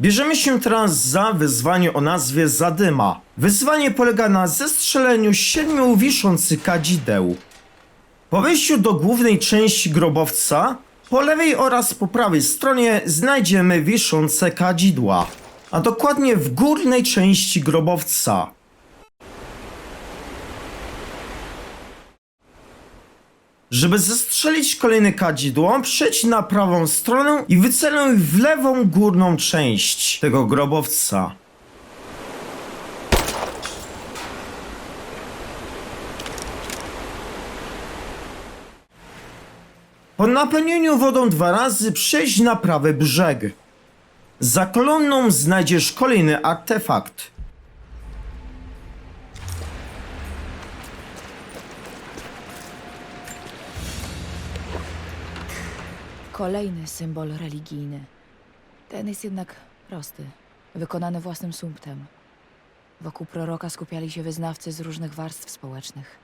Bierzemy się teraz za wyzwanie o nazwie Zadyma. Wyzwanie polega na zestrzeleniu siedmiu wiszących kadzideł. Po wejściu do głównej części grobowca, po lewej oraz po prawej stronie znajdziemy wiszące kadzidła, a dokładnie w górnej części grobowca. Żeby zestrzelić kolejne kadzidło, przejdź na prawą stronę i wyceluj w lewą górną część tego grobowca. Po napełnieniu wodą dwa razy przejdź na prawy brzeg. Za kolumną znajdziesz kolejny artefakt. Kolejny symbol religijny. Ten jest jednak prosty, wykonany własnym sumptem. Wokół proroka skupiali się wyznawcy z różnych warstw społecznych.